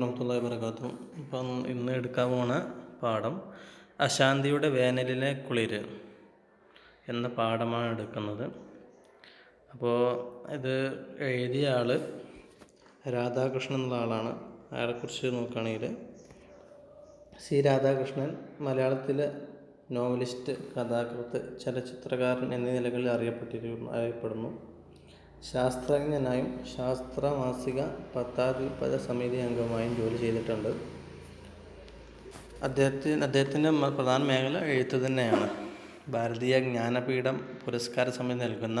വറഹമത്തുള്ളി വരകാത്തു ഇപ്പം ഇന്ന് എടുക്കാൻ പോണ പാഠം അശാന്തിയുടെ വേനലിലെ കുളിര് എന്ന പാഠമാണ് എടുക്കുന്നത്. അപ്പോൾ ഇത് എഴുതിയ ആൾ രാധാകൃഷ്ണൻ എന്നുള്ള ആളാണ്. അയാളെക്കുറിച്ച് നോക്കുകയാണെങ്കിൽ സി രാധാകൃഷ്ണൻ മലയാളത്തിലെ നോവലിസ്റ്റ് കഥാകൃത്ത് ചലച്ചിത്രകാരൻ എന്നീ നിലകളിൽ അറിയപ്പെട്ടിരിക്കുന്നു അറിയപ്പെടുന്നു. ശാസ്ത്രജ്ഞനായും ശാസ്ത്ര മാസിക പത്രാധിപത സമിതി അംഗമായും ജോലി ചെയ്തിട്ടുണ്ട്. അദ്ദേഹത്തിന് അദ്ദേഹത്തിന്റെ പ്രധാന മേഖല എഴുത്ത് തന്നെയാണ്. ഭാരതീയ ജ്ഞാനപീഠം പുരസ്കാര സമിതി നൽകുന്ന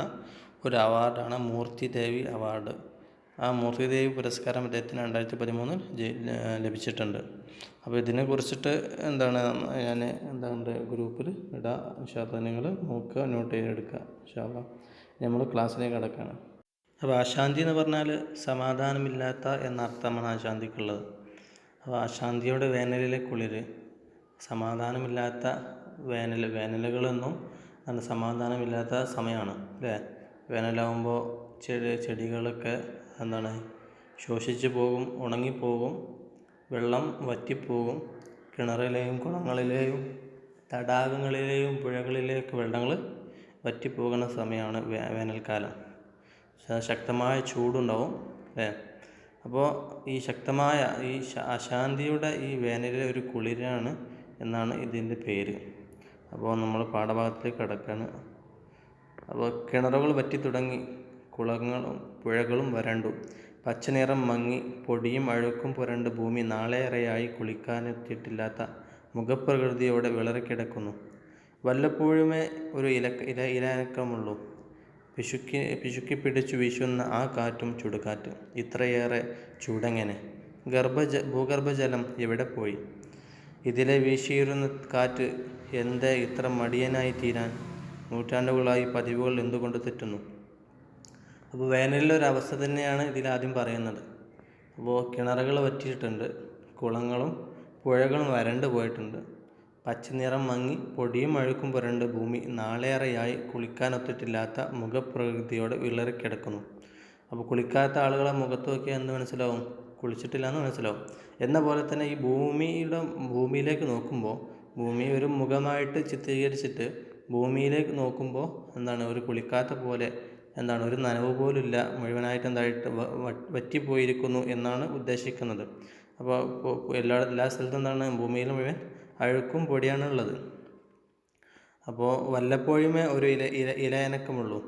ഒരു അവാർഡാണ് മൂർത്തി ദേവി അവാർഡ്. ആ മൂർത്തി ദേവി പുരസ്കാരം അദ്ദേഹത്തിന് രണ്ടായിരത്തി പതിമൂന്നിൽ ലഭിച്ചിട്ടുണ്ട്. അപ്പോൾ ഇതിനെ കുറിച്ചിട്ട് എന്താണ് ഞാൻ എന്താണ് ഗ്രൂപ്പിൽ ഇടാം ഇൻഷാല്ല നോക്കുക നോട്ട് ചെയ്തെടുക്കുക ഇൻഷാല്ല നമ്മൾ ക്ലാസ്സിലേക്ക് കിടക്കുകയാണ്. അപ്പോൾ അശാന്തി എന്ന് പറഞ്ഞാൽ സമാധാനമില്ലാത്ത എന്ന അർത്ഥമാണ് അശാന്തിക്കുള്ളത്. അപ്പോൾ അശാന്തിയുടെ വേനലിലെ കുളിര് സമാധാനമില്ലാത്ത വേനൽ വേനലുകളൊന്നും നല്ല സമാധാനമില്ലാത്ത സമയമാണ് അല്ലേ? വേനലാവുമ്പോൾ ചെടി ചെടികളൊക്കെ എന്താണ് ശോഷിച്ച് പോകും ഉണങ്ങിപ്പോകും വെള്ളം വറ്റിപ്പോകും കിണറിലെയും കുളങ്ങളിലെയും തടാകങ്ങളിലെയും പുഴകളിലെയൊക്കെ വെള്ളങ്ങൾ വറ്റിപ്പോകുന്ന സമയമാണ് വേനൽക്കാലം. ശക്തമായ ചൂടുണ്ടാവും അല്ലേ? അപ്പോൾ ഈ ശക്തമായ ഈ അശാന്തിയുടെ ഈ വേനലിലെ ഒരു കുളിരാണ് എന്നാണ് ഇതിന്റെ പേര്. അപ്പോൾ നമ്മൾ പാഠഭാഗത്തിലേക്ക് കിടക്കാണ്. അപ്പോൾ കിണറുകൾ വറ്റി തുടങ്ങി കുളങ്ങളും പുഴകളും വരണ്ടു. പച്ചനിറം മങ്ങി പൊടിയും അഴുക്കും പുരണ്ട് ഭൂമി നാളേറെയായി കുളിക്കാനെത്തിയിട്ടില്ലാത്ത മുഖപ്രകൃതിയോടെ വിളറിക്കിടക്കുന്നു. വല്ലപ്പോഴുമേ ഒരു ഇല ഇല ഇലനക്കമുള്ളൂ പിശുക്കി പിശുക്കി പിടിച്ചു വീശുന്ന ആ കാറ്റും ചുടുകാറ്റ്. ഇത്രയേറെ ചൂടെങ്ങനെ? ഗർഭജ ഭൂഗർഭജലം എവിടെ പോയി? ഇതിലെ വീശിയിരുന്ന കാറ്റ് എന്തേ ഇത്ര മടിയനായി തീരാൻ? നൂറ്റാണ്ടുകളായി പതിവുകൾ എന്തുകൊണ്ട് തെറ്റുന്നു? അപ്പോൾ വേനലിലെ ഒരു അവസ്ഥ തന്നെയാണ് ഇതിൽ ആദ്യം പറയുന്നത്. അപ്പോൾ കിണറുകൾ വറ്റിയിട്ടുണ്ട് കുളങ്ങളും പുഴകളും വരണ്ട് പോയിട്ടുണ്ട്. പച്ചനിറം മങ്ങി പൊടിയും അഴുക്കും പുരണ്ട ഭൂമി നാളേറെയായി കുളിക്കാനൊത്തിട്ടില്ലാത്ത മുഖപ്രകൃതിയോടെ വിളറിക്കിടക്കുന്നു. അപ്പോൾ കുളിക്കാത്ത ആളുകളെ മുഖത്ത് നോക്കിയാൽ എന്ത് മനസ്സിലാവും? കുളിച്ചിട്ടില്ല എന്ന് മനസ്സിലാവും. എന്ന പോലെ തന്നെ ഈ ഭൂമിയുടെ ഭൂമിയിലേക്ക് നോക്കുമ്പോൾ ഭൂമി ഒരു മുഖമായിട്ട് ചിത്രീകരിച്ചിട്ട് ഭൂമിയിലേക്ക് നോക്കുമ്പോൾ എന്താണ്? ഒരു കുളിക്കാത്ത പോലെ എന്താണ്? ഒരു നനവ് പോലുമില്ല. മുഴുവനായിട്ട് എന്തായിട്ട് വറ്റിപ്പോയിരിക്കുന്നു എന്നാണ് ഉദ്ദേശിക്കുന്നത്. അപ്പോൾ എല്ലാ എല്ലാ സ്ഥലത്തും എന്താണ്? ഭൂമിയിൽ മുഴുവൻ അഴുക്കും പൊടിയാണ് ഉള്ളത് അപ്പോൾ വല്ലപ്പോഴുമേ ഒരു ഇല ഇല ഇല അനക്കമുള്ളൂ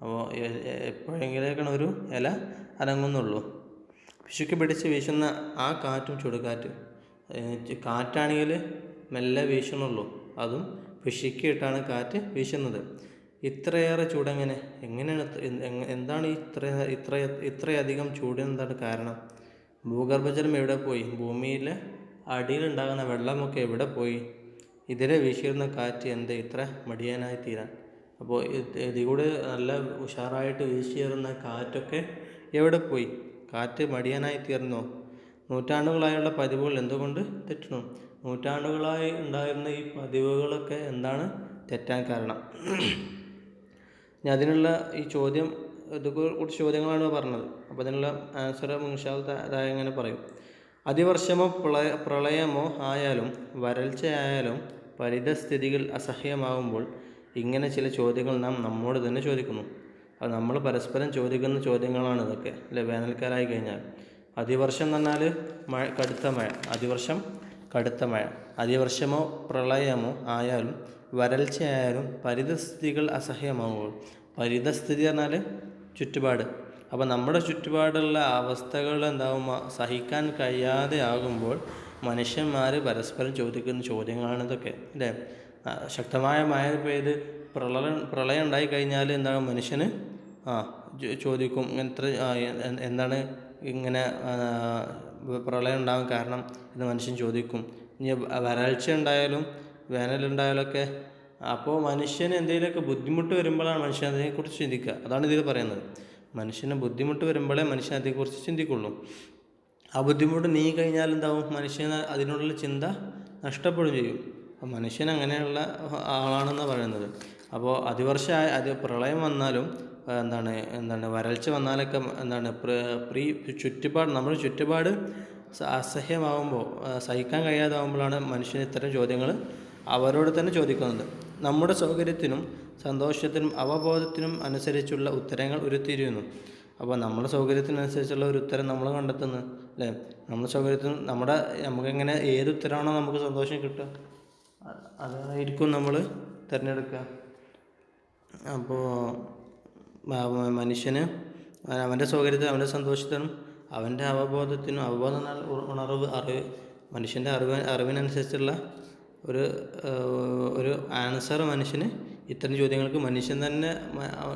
അപ്പോൾ എപ്പോഴെങ്കിലേക്കാണ് ഒരു ഇല അനങ്ങുന്നുള്ളൂ. പിശുക്ക് പിടിച്ച് വീശുന്ന ആ കാറ്റും ചുടുകാറ്റ് കാറ്റാണെങ്കിൽ മെല്ലെ വീശുന്നുള്ളൂ. അതും പിശുക്കിയിട്ടാണ് കാറ്റ് വീശുന്നത്. ഇത്രയേറെ ചൂടെങ്ങനെ എങ്ങനെയാണ് എന്താണ് ഇത്ര ഇത്ര ഇത്രയധികം ചൂടിനെന്താണ് കാരണം? ഭൂഗർഭജലം എവിടെ പോയി? ഭൂമിയിലെ അടിയിലുണ്ടാകുന്ന വെള്ളമൊക്കെ എവിടെ പോയി? ഇതിലെ വീശിയിരുന്ന കാറ്റ് എന്ത്? ഇത്ര മടിയനായി തീരാൻ. അപ്പോൾ ഇതിലൂടെ നല്ല ഉഷാറായിട്ട് വീശിയേറുന്ന കാറ്റൊക്കെ എവിടെ പോയി? കാറ്റ് മടിയനായി തീർന്നോ? നൂറ്റാണ്ടുകളായുള്ള പതിവുകൾ എന്തുകൊണ്ട് തെറ്റുന്നു? നൂറ്റാണ്ടുകളായി ഉണ്ടായിരുന്ന ഈ പതിവുകളൊക്കെ എന്താണ്? തെറ്റാൻ കാരണം. ഞാൻ അതിനുള്ള ഈ ചോദ്യം ഇതൊക്കെ കുറച്ച് ചോദ്യങ്ങളാണ് പറഞ്ഞത്. അപ്പോൾ അതിനുള്ള ആൻസർ മുൻഷാൽ അതായ എങ്ങനെ പറയും. അതിവർഷമോ പ്രളയ പ്രളയമോ ആയാലും വരൾച്ചയായാലും പരിതസ്ഥിതികൾ അസഹ്യമാകുമ്പോൾ ഇങ്ങനെ ചില ചോദ്യങ്ങൾ നാം നമ്മോട് തന്നെ ചോദിക്കുന്നു. അത് നമ്മൾ പരസ്പരം ചോദിക്കുന്ന ചോദ്യങ്ങളാണ് ഇതൊക്കെ അല്ലെ? വേനൽക്കാലമായി കഴിഞ്ഞാൽ. അതിവർഷം എന്ന് പറഞ്ഞാൽ മഴ കടുത്ത മഴ. അതിവർഷം കടുത്ത മഴ. അതിവർഷമോ പ്രളയമോ ആയാലും വരൾച്ചയായാലും പരിതസ്ഥിതികൾ അസഹ്യമാകുമ്പോൾ പരിതസ്ഥിതി പറഞ്ഞാൽ ചുറ്റുപാട്. അപ്പോൾ നമ്മുടെ ചുറ്റുപാടുള്ള അവസ്ഥകൾ എന്താവും? സഹിക്കാൻ കഴിയാതെ ആകുമ്പോൾ മനുഷ്യന്മാർ പരസ്പരം ചോദിക്കുന്ന ചോദ്യങ്ങളാണ് ഇതൊക്കെ അല്ലേ? ശക്തമായ മഴ പെയ്ത് പ്രളയം പ്രളയം ഉണ്ടായി കഴിഞ്ഞാൽ എന്താണ് മനുഷ്യന്? ആ ചോദിക്കും ഇങ്ങനത്തെ ആ, എ- എ- എന്താണ് ഇങ്ങനെ പ്രളയം ഉണ്ടാകാൻ കാരണം എന്ന് മനുഷ്യൻ ചോദിക്കും. ഇനി വരൾച്ച ഉണ്ടായാലും വേനലുണ്ടായാലൊക്കെ അപ്പോൾ മനുഷ്യന് എന്തെങ്കിലുമൊക്കെ ബുദ്ധിമുട്ട് വരുമ്പോഴാണ് മനുഷ്യൻ അതിനെക്കുറിച്ച് ചിന്തിക്കുക. അതാണ് ഇതിൽ പറയുന്നത്. മനുഷ്യന് ബുദ്ധിമുട്ട് വരുമ്പോഴേ മനുഷ്യൻ അതേക്കുറിച്ച് ചിന്തിക്കുള്ളൂ. ആ ബുദ്ധിമുട്ട് നീ കഴിഞ്ഞാൽ എന്താവും? മനുഷ്യന് അതിനോടുള്ള ചിന്ത നഷ്ടപ്പെടുകയും ചെയ്യും. അപ്പോൾ മനുഷ്യൻ അങ്ങനെയുള്ള ആളാണെന്നാണ് പറയുന്നത്. അപ്പോൾ അതിവർഷ അത് പ്രളയം വന്നാലും എന്താണ് എന്താണ് വരൾച്ച വന്നാലൊക്കെ എന്താണ് പ്രീ ചുറ്റുപാട് നമ്മുടെ ചുറ്റുപാട് അസഹ്യമാവുമ്പോൾ സഹിക്കാൻ കഴിയാതാവുമ്പോഴാണ് മനുഷ്യന് ഇത്തരം ചോദ്യങ്ങൾ അവരോട് തന്നെ ചോദിക്കുന്നത്. നമ്മുടെ സൗകര്യത്തിനും സന്തോഷത്തിനും അവബോധത്തിനും അനുസരിച്ചുള്ള ഉത്തരങ്ങൾ ഉരുത്തിരിയുന്നു. അപ്പോൾ നമ്മുടെ സൗകര്യത്തിനനുസരിച്ചുള്ള ഒരു ഉത്തരം നമ്മൾ കണ്ടെത്തുന്നു അല്ലേ? നമ്മുടെ സൗകര്യത്തിന് നമ്മുടെ നമുക്കെങ്ങനെ ഏത് ഉത്തരമാണോ നമുക്ക് സന്തോഷം കിട്ടുക അതായിരിക്കും നമ്മൾ തിരഞ്ഞെടുക്കുക. അപ്പോൾ മനുഷ്യന് അവന്റെ സൗകര്യത്തിനും അവന്റെ സന്തോഷത്തിനും അവന്റെ അവബോധത്തിനും അവബോധം ഉണർവ് അറിവ് മനുഷ്യന്റെ അറിവ് അറിവിനനുസരിച്ചുള്ള ഒരു ഒരു ആൻസർ മനുഷ്യന് ഇത്തരം ചോദ്യങ്ങൾക്ക് മനുഷ്യൻ തന്നെ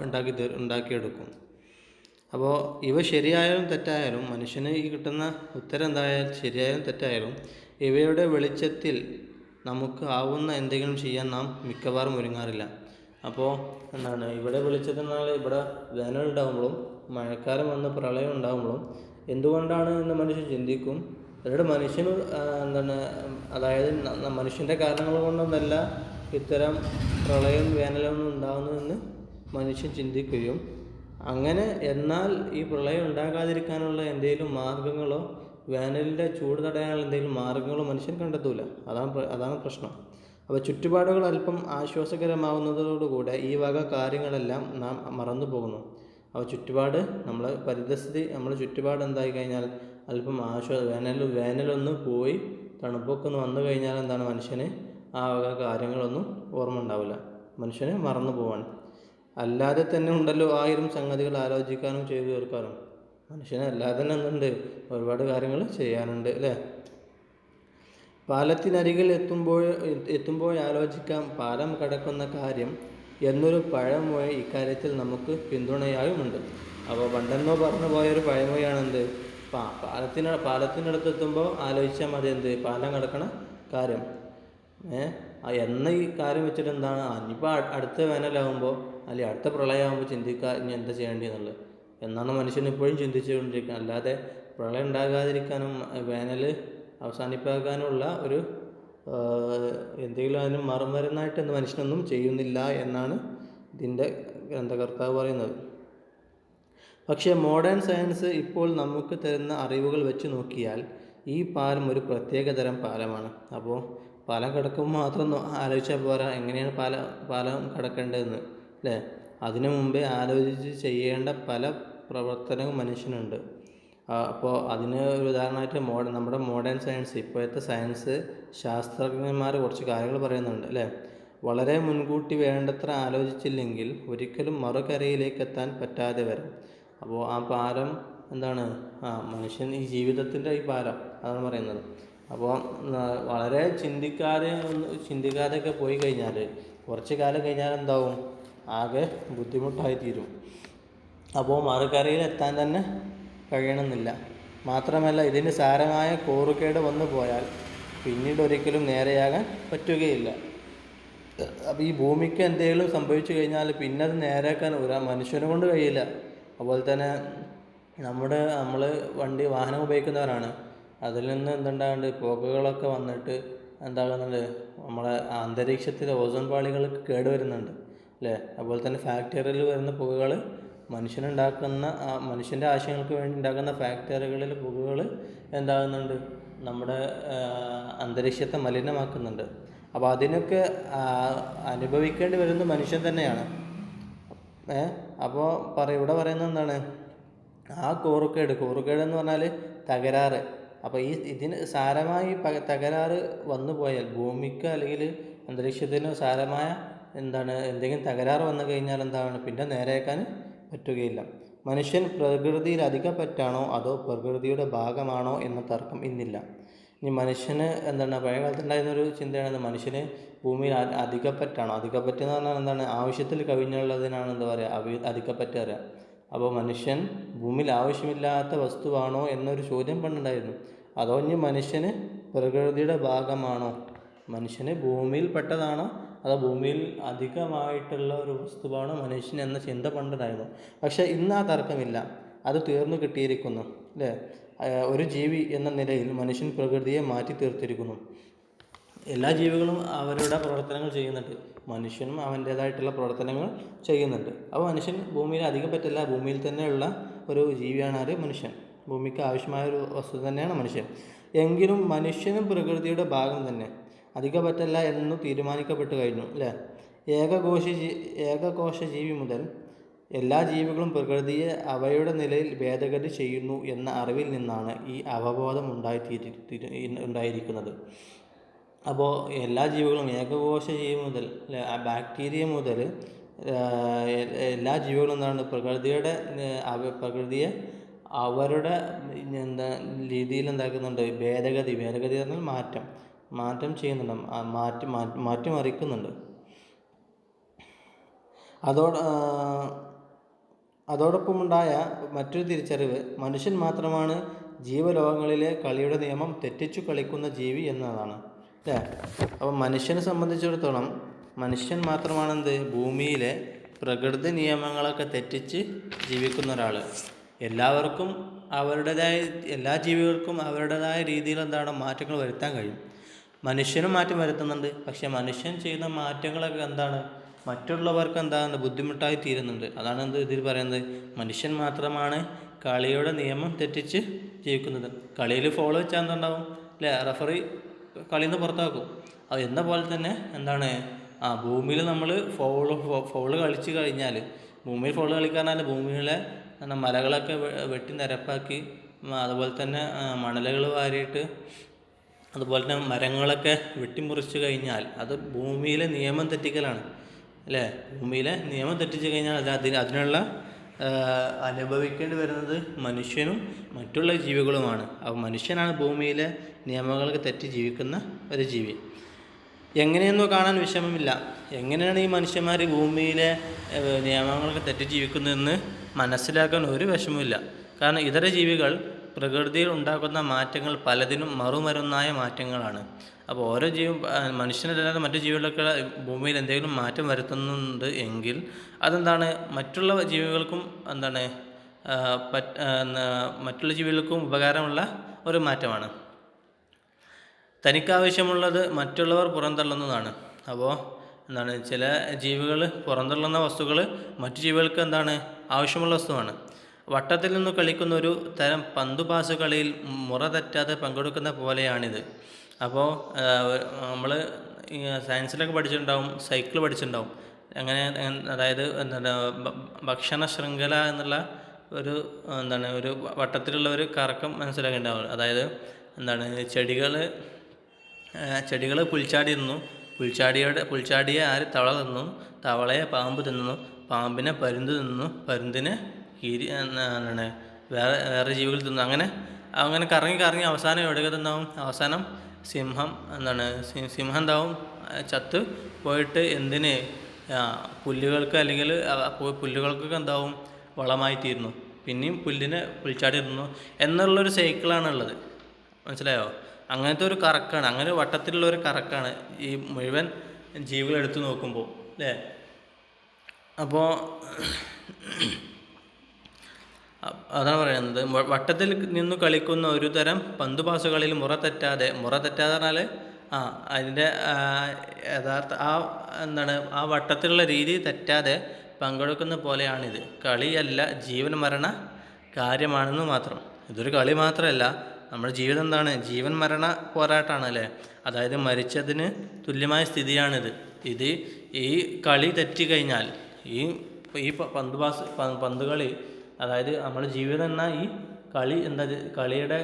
ഉണ്ടാക്കി ഉണ്ടാക്കിയെടുക്കും. അപ്പോൾ ഇവ ശരിയായാലും തെറ്റായാലും മനുഷ്യന് ഈ കിട്ടുന്ന ഉത്തരം എന്തായാലും ശരിയായാലും തെറ്റായാലും ഇവയുടെ വെളിച്ചത്തിൽ നമുക്ക് ആവുന്ന എന്തെങ്കിലും ചെയ്യാൻ നാം മിക്കവാറും ഒരുങ്ങാറില്ല. അപ്പോൾ എന്താണ്? ഇവിടെ വെളിച്ചത്തിൽ നിന്നാൽ ഇവിടെ വേനൽ ഉണ്ടാകുമ്പോഴും മഴക്കാലം വന്ന് പ്രളയം ഉണ്ടാകുമ്പോഴും എന്തുകൊണ്ടാണ് എന്ന് മനുഷ്യൻ ചിന്തിക്കും. എന്നിട്ട് മനുഷ്യന് എന്താണ്? അതായത് മനുഷ്യന്റെ കാരണങ്ങൾ കൊണ്ടൊന്നല്ല ഇത്തരം പ്രളയം വേനലൊന്നും ഉണ്ടാകുന്നതെന്ന് മനുഷ്യൻ ചിന്തിക്കുകയും അങ്ങനെ എന്നാൽ ഈ പ്രളയം ഉണ്ടാകാതിരിക്കാനുള്ള എന്തെങ്കിലും മാർഗങ്ങളോ വേനലിന്റെ ചൂട് തടയാനുള്ള എന്തെങ്കിലും മാർഗങ്ങളോ മനുഷ്യൻ കണ്ടെത്തൂല. അതാണ് അതാണ് പ്രശ്നം. അപ്പോൾ ചുറ്റുപാടുകൾ അല്പം ആശ്വാസകരമാവുന്നതോടുകൂടെ ഈ വക കാര്യങ്ങളെല്ലാം നാം മറന്നു പോകുന്നു. അപ്പോൾ ചുറ്റുപാട് നമ്മളെ പരിതസ്ഥിതി നമ്മുടെ ചുറ്റുപാട് എന്തായി കഴിഞ്ഞാൽ അല്പം ആശ്വാസ വേനൽ വേനലൊന്ന് പോയി തണുപ്പൊക്കെ ഒന്ന് വന്നു കഴിഞ്ഞാൽ എന്താണ് മനുഷ്യന് ആ വക കാര്യങ്ങളൊന്നും ഓർമ്മ ഉണ്ടാവില്ല മനുഷ്യന് മറന്നു പോവാണ് അല്ലാതെ തന്നെ ഉണ്ടല്ലോ ആയിരം സംഗതികൾ ആലോചിക്കാനും ചെയ്തു തീർക്കാനും. മനുഷ്യന് അല്ലാതെ തന്നെ എന്തുണ്ട്? ഒരുപാട് കാര്യങ്ങൾ ചെയ്യാനുണ്ട് അല്ലേ? പാലത്തിനരികിൽ എത്തുമ്പോൾ എത്തുമ്പോൾ ആലോചിക്കാം. പാലം കടക്കുന്ന കാര്യം എന്നൊരു പഴമൊഴി ഇക്കാര്യത്തിൽ നമുക്ക് പിന്തുണയായുമുണ്ട്. അപ്പോൾ പണ്ടെന്നോ പറഞ്ഞു പോയൊരു പഴമൊഴിയാണെന്ത്? പാ പാലത്തിന് പാലത്തിനടുത്ത് ആലോചിച്ചാൽ മതി എന്ത് പാലം കടക്കണ കാര്യം. എന്ന ഈ കാര്യം വെച്ചിട്ട് എന്താണ്? ഇനിയിപ്പോൾ അടുത്ത വേനലാകുമ്പോൾ അല്ലെങ്കിൽ അടുത്ത പ്രളയമാകുമ്പോൾ ചിന്തിക്കുക ഇനി എന്താ ചെയ്യേണ്ടി എന്നുള്ളത് എന്നാണ് മനുഷ്യൻ ഇപ്പോഴും ചിന്തിച്ചുകൊണ്ടിരിക്കുന്നത്. അല്ലാതെ പ്രളയം ഉണ്ടാകാതിരിക്കാനും വേനൽ അവസാനിപ്പാക്കാനുള്ള ഒരു എന്തെങ്കിലും അതിന് മറുമരുന്നായിട്ട് എന്ന് മനുഷ്യനൊന്നും ചെയ്യുന്നില്ല എന്നാണ് ഇതിന്റെ ഗ്രന്ഥകർത്താവ് പറയുന്നത്. പക്ഷേ മോഡേൺ സയൻസ് ഇപ്പോൾ നമുക്ക് തരുന്ന അറിവുകൾ വെച്ച് നോക്കിയാൽ ഈ പാലം ഒരു പ്രത്യേകതരം പാലമാണ്. അപ്പോൾ പാലം കിടക്കുമ്പോൾ മാത്രം ആലോചിച്ചാൽ പോരാ എങ്ങനെയാണ് പാലം പാലം കിടക്കേണ്ടതെന്ന് അല്ലേ അതിനു മുമ്പേ ആലോചിച്ച് ചെയ്യേണ്ട പല പ്രവർത്തനവും മനുഷ്യനുണ്ട്. അപ്പോൾ അതിന് ഒരു ഉദാഹരണമായിട്ട് മോഡേൺ നമ്മുടെ മോഡേൺ സയൻസ് ഇപ്പോഴത്തെ സയൻസ് ശാസ്ത്രജ്ഞന്മാർ കുറച്ച് കാര്യങ്ങൾ പറയുന്നുണ്ട് അല്ലേ വളരെ മുൻകൂട്ടി വേണ്ടത്ര ആലോചിച്ചില്ലെങ്കിൽ ഒരിക്കലും മറുകരയിലേക്ക് എത്താൻ പറ്റാതെ വരും. അപ്പോൾ ആ പാലം എന്താണ്? ആ മനുഷ്യൻ ഈ ജീവിതത്തിന്റെ ഈ പാലം അതാണ് പറയുന്നത്. അപ്പോൾ വളരെ ചിന്തിക്കാതെ ചിന്തിക്കാതെയൊക്കെ പോയി കഴിഞ്ഞാൽ കുറച്ച് കാലം കഴിഞ്ഞാൽ എന്താവും? ആകെ ബുദ്ധിമുട്ടായി തീരും. അപ്പോൾ മറുകരയിൽ എത്താൻ തന്നെ കഴിയണമെന്നില്ല. മാത്രമല്ല ഇതിന് സാരമായ കോറുകേട് വന്നു പോയാൽ പിന്നീട് ഒരിക്കലും നേരെയാകാൻ പറ്റുകയില്ല. അപ്പോൾ ഈ ഭൂമിക്ക് എന്തെങ്കിലും സംഭവിച്ചു കഴിഞ്ഞാൽ പിന്നെ അത് നേരെയാക്കാൻ ഒരു മനുഷ്യനെ കൊണ്ട് കഴിയില്ല. അതുപോലെ തന്നെ നമ്മുടെ നമ്മൾ വണ്ടി വാഹനം ഉപയോഗിക്കുന്നവരാണ്. അതിൽ നിന്ന് എന്തുണ്ടാകുന്നുണ്ട് പുകകളൊക്കെ വന്നിട്ട് എന്താകുന്നുണ്ട്? നമ്മളെ അന്തരീക്ഷത്തിലെ ഓസോൺ പാളികൾക്ക് കേട് വരുന്നുണ്ട് അല്ലേ? അതുപോലെ തന്നെ ഫാക്ടറിയിൽ വരുന്ന പുകകൾ മനുഷ്യനുണ്ടാക്കുന്ന മനുഷ്യന്റെ ആശയങ്ങൾക്ക് വേണ്ടി ഉണ്ടാക്കുന്ന ഫാക്ടറികളിൽ പുകകൾ എന്താകുന്നുണ്ട്? നമ്മുടെ അന്തരീക്ഷത്തെ മലിനമാക്കുന്നുണ്ട്. അപ്പോൾ അതിനൊക്കെ അനുഭവിക്കേണ്ടി വരുന്ന മനുഷ്യൻ തന്നെയാണ്. ഏ? അപ്പോൾ പറ ഇവിടെ പറയുന്നത് എന്താണ്? ആ കോറുക്കേട് കോറുക്കേട് എന്ന് പറഞ്ഞാൽ തകരാറ്. അപ്പോൾ ഈ ഇതിന് സാരമായി തകരാറ് വന്നു പോയാൽ ഭൂമിക്ക് അല്ലെങ്കിൽ അന്തരീക്ഷത്തിന് സാരമായ എന്താണ് എന്തെങ്കിലും തകരാറ് വന്നു കഴിഞ്ഞാൽ എന്താണ് പിന്നെ നേരെയാക്കാൻ പറ്റുകയില്ല. മനുഷ്യൻ പ്രകൃതിയിൽ അധികപ്പറ്റാണോ അതോ പ്രകൃതിയുടെ ഭാഗമാണോ എന്ന തർക്കം ഇന്നില്ല. ഇനി മനുഷ്യന് എന്താണ് പഴയ കാലത്തുണ്ടായിരുന്നൊരു ചിന്തയാണ് മനുഷ്യന് ഭൂമിയിൽ അധികപ്പറ്റാണോ അധികപ്പറ്റ് എന്ന് പറഞ്ഞാൽ എന്താണ് ആവശ്യത്തിൽ കവിഞ്ഞുള്ളതിനാണ് എന്താ പറയുക അവ അധികപ്പറ്റ് അറിയാം അപ്പോൾ മനുഷ്യൻ ഭൂമിയിൽ ആവശ്യമില്ലാത്ത വസ്തുവാണോ എന്നൊരു ചോദ്യം പണ്ടുണ്ടായിരുന്നു. അതോ ഇനി മനുഷ്യന് പ്രകൃതിയുടെ ഭാഗമാണോ? മനുഷ്യന് ഭൂമിയിൽ പെട്ടതാണോ അതോ ഭൂമിയിൽ അധികമായിട്ടുള്ള ഒരു വസ്തുവാണോ മനുഷ്യൻ എന്ന ചിന്ത പണ്ടുണ്ടായിരുന്നു പക്ഷേ ഇന്ന് ആ തർക്കമില്ല. അത് തീർന്നു കിട്ടിയിരിക്കുന്നു അല്ലേ? ഒരു ജീവി എന്ന നിലയിൽ മനുഷ്യൻ പ്രകൃതിയെ മാറ്റി തീർത്തിരിക്കുന്നു എല്ലാ ജീവികളും അവരുടെ പ്രവർത്തനങ്ങൾ ചെയ്യുന്നുണ്ട്. മനുഷ്യനും അവന്റേതായിട്ടുള്ള പ്രവർത്തനങ്ങൾ ചെയ്യുന്നുണ്ട്. അപ്പോൾ മനുഷ്യൻ ഭൂമിയിൽ അധികം പറ്റില്ല. ഭൂമിയിൽ തന്നെയുള്ള ഒരു ജീവിയാണ് ആര്? മനുഷ്യൻ. ഭൂമിക്ക് ആവശ്യമായ ഒരു വസ്തു തന്നെയാണ് മനുഷ്യൻ. എങ്കിലും മനുഷ്യനും പ്രകൃതിയുടെ ഭാഗം തന്നെ. അധിക പറ്റല്ല എന്ന് തീരുമാനിക്കപ്പെട്ടു കഴിഞ്ഞു അല്ലേ? ഏകകോശ ഏകകോശ ജീവി മുതൽ എല്ലാ ജീവികളും പ്രകൃതിയെ അവയുടെ നിലയിൽ ഭേദഗതി ചെയ്യുന്നു എന്ന അറിവിൽ നിന്നാണ് ഈ അവബോധം ഉണ്ടായിത്തീരി തീരു- ഉണ്ടായിരിക്കുന്നത്. അപ്പോൾ എല്ലാ ജീവികളും ഏകകോശ ജീവി മുതൽ ബാക്ടീരിയ മുതൽ എല്ലാ ജീവികളും എന്താണ്? പ്രകൃതിയുടെ പ്രകൃതിയെ അവരുടെ എന്താ രീതിയിൽ എന്താക്കുന്നുണ്ട്? ഭേദഗതി. ഭേദഗതി പറഞ്ഞാൽ മാറ്റം. മാറ്റം ചെയ്യുന്നുണ്ട്. ആ മാറ്റി മാറ്റി മാറ്റിമറിക്കുന്നുണ്ട് അതോട് അതോടൊപ്പമുണ്ടായ മറ്റൊരു തിരിച്ചറിവ്. മനുഷ്യൻ മാത്രമാണ് ജീവലോകങ്ങളിലെ കളിയുടെ നിയമം തെറ്റിച്ചു കളിക്കുന്ന ജീവി എന്നതാണ്. അല്ലേ അപ്പോൾ മനുഷ്യനെ സംബന്ധിച്ചിടത്തോളം മനുഷ്യൻ മാത്രമാണെന്ത്? ഭൂമിയിലെ പ്രകൃതി നിയമങ്ങളൊക്കെ തെറ്റിച്ച് ജീവിക്കുന്ന ഒരാൾ എല്ലാവർക്കും അവരുടേതായ എല്ലാ ജീവികൾക്കും അവരുടേതായ രീതിയിൽ എന്താണ് മാറ്റങ്ങൾ വരുത്താൻ കഴിയും. മനുഷ്യനും മാറ്റം വരുത്തുന്നുണ്ട്. പക്ഷേ മനുഷ്യൻ ചെയ്യുന്ന മാറ്റങ്ങളൊക്കെ എന്താണ്? മറ്റുള്ളവർക്ക് എന്താണ് ബുദ്ധിമുട്ടായി തീരുന്നുണ്ട്. അതാണ് എന്ത് ഇതിൽ പറയുന്നത്? മനുഷ്യൻ മാത്രമാണ് കളിയുടെ നിയമം തെറ്റിച്ച് ജീവിക്കുന്നത്. കളിയിൽ ഫോളോ വെച്ചാൽ എന്തുണ്ടാവും? അല്ലേ? റഫറി കളിയിൽ നിന്ന് പുറത്താക്കും. അത് എന്ന പോലെ തന്നെ എന്താണ്? ആ ഭൂമിയിൽ നമ്മൾ ഫോൾ ഫോൾ കളിച്ച് കഴിഞ്ഞാൽ ഭൂമിയിൽ ഫോൾ കളിക്കാറുണ്ടെങ്കിൽ ഭൂമിയിലെ എന്താണ് മലകളൊക്കെ വെട്ടി നിരപ്പാക്കി അതുപോലെ തന്നെ മണലുകൾ വാരിയിട്ട് അതുപോലെ തന്നെ മരങ്ങളൊക്കെ വെട്ടിമുറിച്ച് കഴിഞ്ഞാൽ അത് ഭൂമിയിലെ നിയമം തെറ്റിക്കലാണ് അല്ലേ? ഭൂമിയിലെ നിയമം തെറ്റിച്ച് കഴിഞ്ഞാൽ അത് അതിന് അതിനുള്ള അനുഭവിക്കേണ്ടി വരുന്നത് മനുഷ്യനും മറ്റുള്ള ജീവികളുമാണ്. അപ്പോൾ മനുഷ്യനാണ് ഭൂമിയിലെ നിയമങ്ങൾക്ക് തെറ്റി ജീവിക്കുന്ന ഒരു ജീവി. എങ്ങനെയെന്നോ കാണാൻ വിഷമമില്ല. എങ്ങനെയാണ് ഈ മനുഷ്യന്മാർ ഭൂമിയിലെ നിയമങ്ങൾക്ക് തെറ്റി ജീവിക്കുന്നതെന്ന് മനസ്സിലാക്കാൻ ഒരു വിഷമമില്ല കാരണം ഇതര ജീവികൾ പ്രകൃതിയിൽ ഉണ്ടാക്കുന്ന മാറ്റങ്ങൾ പലതിനും മറുമരുന്നായ മാറ്റങ്ങളാണ്. അപ്പോൾ ഓരോ ജീവി മനുഷ്യനല്ലാതെ മറ്റു ജീവികളൊക്കെ ഭൂമിയിൽ എന്തെങ്കിലും മാറ്റം വരുത്തുന്നുണ്ട് എങ്കിൽ അതെന്താണ്? മറ്റുള്ള ജീവികൾക്കും എന്താണ്? മറ്റുള്ള ജീവികൾക്കും ഉപകാരമുള്ള ഒരു മാറ്റമാണ്. തനിക്കാവശ്യമുള്ളത് മറ്റുള്ളവർ പുറന്തള്ളുന്നതാണ്. അപ്പോൾ എന്താണ്? ചില ജീവികൾ പുറന്തള്ളുന്ന വസ്തുക്കൾ മറ്റു ജീവികൾക്ക് എന്താണ്? ആവശ്യമുള്ള വസ്തുവാണ്. വട്ടത്തിൽ നിന്ന് കളിക്കുന്ന ഒരു തരം പന്തുപാസ് കളിയിൽ മുറ തെറ്റാതെ പങ്കെടുക്കുന്ന പോലെയാണിത്. അപ്പോൾ നമ്മൾ സയൻസിലൊക്കെ പഠിച്ചിട്ടുണ്ടാവും സൈക്കിൾ പഠിച്ചിട്ടുണ്ടാവും. അങ്ങനെ അതായത് എന്താണ് ഭക്ഷണ ശൃംഖല എന്നുള്ള ഒരു എന്താണ് ഒരു വട്ടത്തിലുള്ള ഒരു കറക്കം മനസ്സിലാക്കിയിട്ടുണ്ടാവും അതായത് എന്താണ് ചെടികൾ ചെടികൾ പുൽച്ചാടി തിന്നു പുൽച്ചാടിയുടെ പുൽച്ചാടിയെ ആര് തവള തിന്നു തവളയെ പാമ്പ് തിന്നു. പാമ്പിനെ പരുന്ത് തിന്നു പരുന്തിനെ കീരി എന്താണ് വേറെ വേറെ ജീവികൾ തിന്നു. അങ്ങനെ അങ്ങനെ കറങ്ങി കറങ്ങി അവസാനം എവിടെയൊക്കെ തിന്നാവും അവസാനം സിംഹം എന്താണ് സിംഹം എന്താവും? ചത്ത് പോയിട്ട് എന്തിന് പുല്ലുകൾക്ക് അല്ലെങ്കിൽ പുല്ലുകൾക്കൊക്കെ എന്താവും? വളമായി തീരുന്നു. പിന്നെയും പുല്ലിനെ പുൽച്ചാടി തിന്നു എന്നുള്ളൊരു സൈക്കിളാണുള്ളത് മനസ്സിലായോ? അങ്ങനത്തെ ഒരു കറക്കാണ്. അങ്ങനെ വട്ടത്തിലുള്ള ഒരു കറക്കാണ് ഈ മുഴുവൻ ജീവികൾ എടുത്തു നോക്കുമ്പോൾ അല്ലേ? അപ്പോൾ അതാണ് പറയുന്നത്. വട്ടത്തിൽ നിന്ന് കളിക്കുന്ന ഒരു തരം പന്തുപാസുകളിൽ മുറ തെറ്റാതെ മുറ തെറ്റാതെ പറഞ്ഞാൽ ആ അതിന്റെ യഥാർത്ഥ ആ എന്താണ് ആ വട്ടത്തിലുള്ള രീതി തെറ്റാതെ പങ്കെടുക്കുന്ന പോലെയാണിത്. കളിയല്ല ജീവൻ മരണ കാര്യമാണെന്ന് മാത്രം. ഇതൊരു കളി മാത്രമല്ല നമ്മുടെ ജീവിതം എന്താണ്? ജീവൻ മരണ പോരാട്ടമാണ് അല്ലേ അതായത് മരിച്ചതിന് തുല്യമായ സ്ഥിതിയാണിത്. ഇത് ഈ കളി തെറ്റിക്കഴിഞ്ഞാൽ ഈ ഈ പന്ത് പാസ് പന്ത് കളി അതായത് നമ്മുടെ ജീവിതം എന്ന ഈ കളി എന്താ കളിയുടെ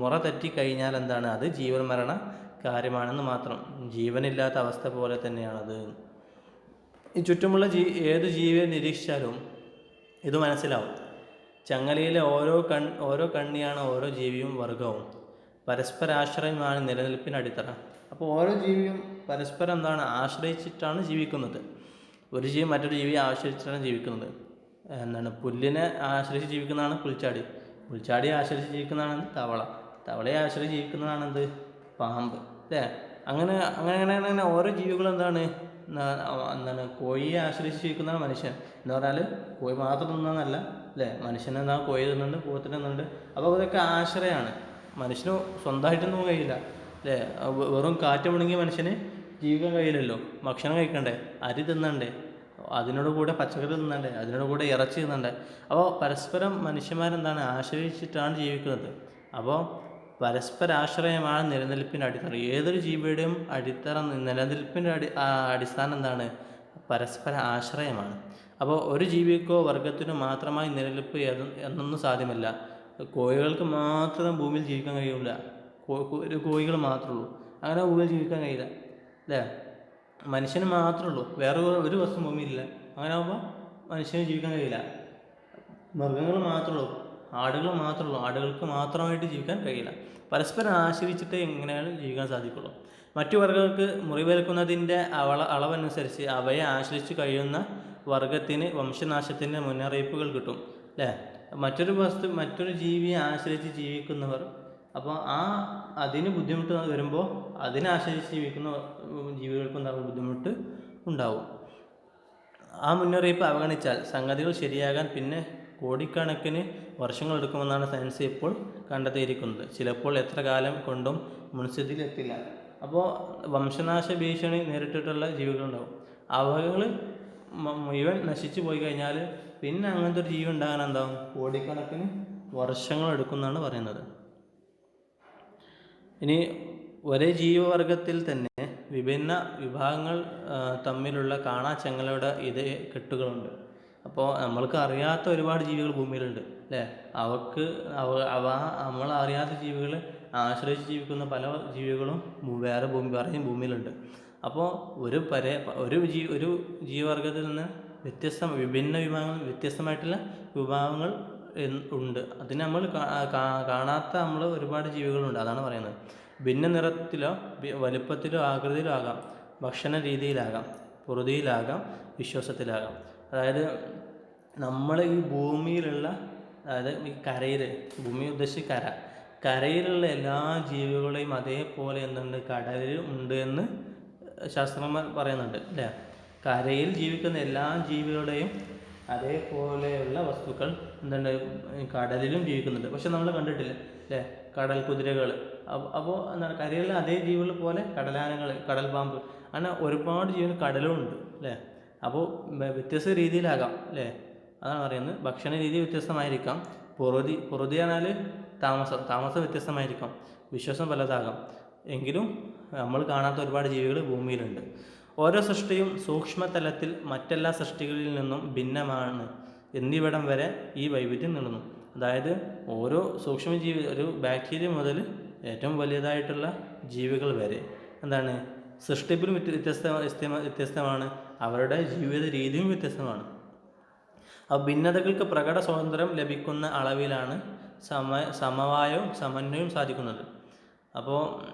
മുറ തെറ്റി കഴിഞ്ഞാൽ എന്താണ്? അത് ജീവൻ മരണ കാര്യമാണെന്ന് മാത്രം. ജീവനില്ലാത്ത അവസ്ഥ പോലെ തന്നെയാണത്. ഈ ചുറ്റുമുള്ള ജീ ഏത് ജീവിയെ നിരീക്ഷിച്ചാലും ഇത് മനസ്സിലാവും. ചങ്ങലയിലെ ഓരോ കൺ ഓരോ കണ്ണിയാണ് ഓരോ ജീവിയും വർഗവും പരസ്പരാശ്രയമാണ് നിലനിൽപ്പിന് അടിത്തറ. അപ്പോൾ ഓരോ ജീവിയും പരസ്പരം എന്താണ്? ആശ്രയിച്ചിട്ടാണ് ജീവിക്കുന്നത്. ഒരു ജീവി മറ്റൊരു ജീവി ആശ്രയിച്ചിട്ടാണ് ജീവിക്കുന്നത്. എന്താണ്? പുല്ലിനെ ആശ്രയിച്ച് ജീവിക്കുന്നതാണ് പുൽച്ചാടി. പുൽച്ചാടിയെ ആശ്രയിച്ച് ജീവിക്കുന്നതാണ് തവള. തവളയെ ആശ്രയിച്ച് ജീവിക്കുന്നതാണ് എന്ത്? പാമ്പ്. അല്ലേ? അങ്ങനെ അങ്ങനെ അങ്ങനെ അങ്ങനെ ഓരോ ജീവികളും എന്താണ്? എന്താണ്? കോഴിയെ ആശ്രയിച്ച് ജീവിക്കുന്നതാണ് മനുഷ്യൻ. എന്ന് പറഞ്ഞാൽ കോഴി മാത്രം തിന്നാന്നല്ല അല്ലേ? മനുഷ്യനെന്താ കോഴി തിന്നുന്നുണ്ട് പൂത്തിന് തിന്നുന്നുണ്ട്. അപ്പോൾ അതൊക്കെ ആശ്രയമാണ് മനുഷ്യന് സ്വന്തമായിട്ടൊന്നും കഴിയില്ല. അല്ലേ? വെറും കാറ്റ് മുണങ്ങി മനുഷ്യന് ജീവിക്കാൻ കഴിയില്ലല്ലോ. ഭക്ഷണം കഴിക്കണ്ടേ? അരി തിന്നണ്ടേ? അതിനോട് കൂടെ പച്ചക്കറി തിന്നണ്ടേ? അതിനോട് കൂടെ ഇറച്ചി തിന്നണ്ടേ? അപ്പോൾ പരസ്പരം മനുഷ്യന്മാരെന്താണ്? ആശ്രയിച്ചിട്ടാണ് ജീവിക്കുന്നത്. അപ്പോൾ പരസ്പരാശ്രയമാണ് നിലനിൽപ്പിന്റെ അടിത്തറ. ഏതൊരു ജീവിയുടെയും അടിത്തറ നിലനിൽപ്പിന്റെ അടി അടിസ്ഥാനം എന്താണ്? പരസ്പര ആശ്രയമാണ്. അപ്പോൾ ഒരു ജീവിക്കോ വർഗത്തിനോ മാത്രമായി നിലനിൽപ്പ് എന്നൊന്നും സാധ്യമല്ല. കോഴികൾക്ക് മാത്രം ഭൂമിയിൽ ജീവിക്കാൻ കഴിയില്ല ഒരു കോഴികൾ മാത്രമേ ഉള്ളൂ. അങ്ങനെ ഭൂമിയിൽ ജീവിക്കാൻ കഴിയില്ല. അല്ലേ? മനുഷ്യന് മാത്രമേ ഉള്ളൂ. വേറെ ഒരു- വസ്തു ഭൂമിയില്ല അങ്ങനെ ആകുമ്പോൾ മനുഷ്യന് ജീവിക്കാൻ കഴിയില്ല. മൃഗങ്ങൾ മാത്രമേ ഉള്ളൂ. ആടുകൾ മാത്രമേ ഉള്ളൂ. ആടുകൾക്ക് മാത്രമായിട്ട് ജീവിക്കാൻ കഴിയില്ല. പരസ്പരം ആശ്രയിച്ചിട്ട് എങ്ങനെയാണ് ജീവിക്കാൻ സാധിക്കുള്ളൂ. മറ്റു വർഗങ്ങൾക്ക് മുറിവേൽക്കുന്നതിന്റെ അവള അളവനുസരിച്ച് അവയെ ആശ്രയിച്ച് കഴിയുന്ന വർഗത്തിന് വംശനാശത്തിന്റെ മുന്നറിയിപ്പുകൾ കിട്ടും. അല്ലേ? മറ്റൊരു വസ്തു മറ്റൊരു ജീവിയെ ആശ്രയിച്ച് ജീവിക്കുന്നവർ അപ്പോൾ ആ അതിന് ബുദ്ധിമുട്ട് വരുമ്പോൾ അതിനെ ആശ്രയിച്ച് ജീവിക്കുന്ന ജീവികൾക്ക് എന്താകും ബുദ്ധിമുട്ട് ഉണ്ടാവും. ആ മുന്നറിയിപ്പ് അവഗണിച്ചാൽ സംഗതികൾ ശരിയാകാൻ പിന്നെ കോടിക്കണക്കിന് വർഷങ്ങൾ എടുക്കുമെന്നാണ് സയൻസ് ഇപ്പോൾ കണ്ടെത്തിയിരിക്കുന്നത്. ചിലപ്പോൾ എത്ര കാലം കൊണ്ടും മുൻസ്ഥിതിയിലെത്തില്ല അപ്പോൾ വംശനാശ ഭീഷണി നേരിട്ടിട്ടുള്ള ജീവികളുണ്ടാവും. അവകൾ മുഴുവൻ നശിച്ചു പോയി കഴിഞ്ഞാൽ പിന്നെ അങ്ങനത്തെ ഒരു ജീവി ഉണ്ടാകാൻ എന്താവും? കോടിക്കണക്കിന് വർഷങ്ങൾ എടുക്കുമെന്നാണ് പറയുന്നത്. ഇനി ഒരേ ജീവവർഗത്തിൽ തന്നെ വിഭിന്ന വിഭാഗങ്ങൾ തമ്മിലുള്ള കാണാച്ചങ്ങളുടെ ഇത് കെട്ടുകളുണ്ട്. അപ്പോൾ നമ്മൾക്ക് അറിയാത്ത ഒരുപാട് ജീവികൾ ഭൂമിയിലുണ്ട് അല്ലേ? അവക്ക് അവ അവ നമ്മൾ അറിയാത്ത ജീവികളെ ആശ്രയിച്ച് ജീവിക്കുന്ന പല ജീവികളും വേറെ ഭൂമി വേറെയും ഭൂമിയിലുണ്ട്. അപ്പോൾ ഒരു പരേ ഒരു ജീ ഒരു ജീവവർഗത്തിൽ നിന്ന് വ്യത്യസ്ത വിഭിന്ന വിഭാഗങ്ങൾ വ്യത്യസ്തമായിട്ടുള്ള വിഭാഗങ്ങൾ ഉണ്ട്. അതിന് നമ്മൾ കാണാത്ത നമ്മൾ ഒരുപാട് ജീവികളുണ്ട്. അതാണ് പറയുന്നത്. ഭിന്ന നിറത്തിലോ വലുപ്പത്തിലോ ആകൃതിയിലോ ആകാം ഭക്ഷണ രീതിയിലാകാം. പൊറുതിയിലാകാം. വിശ്വാസത്തിലാകാം. അതായത് നമ്മൾ ഈ ഭൂമിയിലുള്ള അതായത് ഈ കരയിൽ ഭൂമി ഉദ്ദേശിച്ച് കര. കരയിലുള്ള എല്ലാ ജീവികളെയും അതേപോലെ എന്തുണ്ട്? കടലിൽ ഉണ്ട് എന്ന് ശാസ്ത്രജ്ഞന്മാർ പറയുന്നുണ്ട്. അല്ലേ? കരയിൽ ജീവിക്കുന്ന എല്ലാ ജീവികളുടെയും അതേപോലെയുള്ള വസ്തുക്കൾ എന്തുണ്ട്? കടലിലും ജീവിക്കുന്നുണ്ട്. പക്ഷെ നമ്മൾ കണ്ടിട്ടില്ല അല്ലേ? കടൽ കുതിരകൾ അപ്പോൾ എന്താണ്? കരയിലെ അതേ ജീവികൾ പോലെ കടലാനകൾ കടൽ പാമ്പ് അങ്ങനെ ഒരുപാട് ജീവികൾ കടലും ഉണ്ട് അല്ലേ? അപ്പോൾ വ്യത്യസ്ത രീതിയിലാകാം അല്ലേ? അതാണ് പറയുന്നത്. ഭക്ഷണ രീതി വ്യത്യസ്തമായിരിക്കാം. പൊറുതി പൊറുതി പറഞ്ഞാൽ താമസം താമസം വ്യത്യസ്തമായിരിക്കാം. വിശ്വാസം പലതാകാം. എങ്കിലും നമ്മൾ കാണാത്ത ഒരുപാട് ജീവികൾ ഭൂമിയിലുണ്ട്. ഓരോ സൃഷ്ടിയും സൂക്ഷ്മതലത്തിൽ മറ്റെല്ലാ സൃഷ്ടികളിൽ നിന്നും ഭിന്നമാണ്. എന്നിവിടം വരെ ഈ വൈവിധ്യം നീളുന്നു അതായത് ഓരോ സൂക്ഷ്മജീവി ഒരു ബാക്ടീരിയ മുതൽ ഏറ്റവും വലിയതായിട്ടുള്ള ജീവികൾ വരെ. എന്താണ്? സൃഷ്ടിപ്പിലും വ്യത്യ- വ്യത്യസ്ത വ്യത്യസ്ത- വ്യത്യസ്തമാണ്. അവരുടെ ജീവിത രീതിയും വ്യത്യസ്തമാണ്. ആ ഭിന്നതകൾക്ക് പ്രകട സ്വാതന്ത്ര്യം ലഭിക്കുന്ന അളവിലാണ് സമ സമവായവും സമന്വയവും സാധിക്കുന്നത്. അപ്പോൾ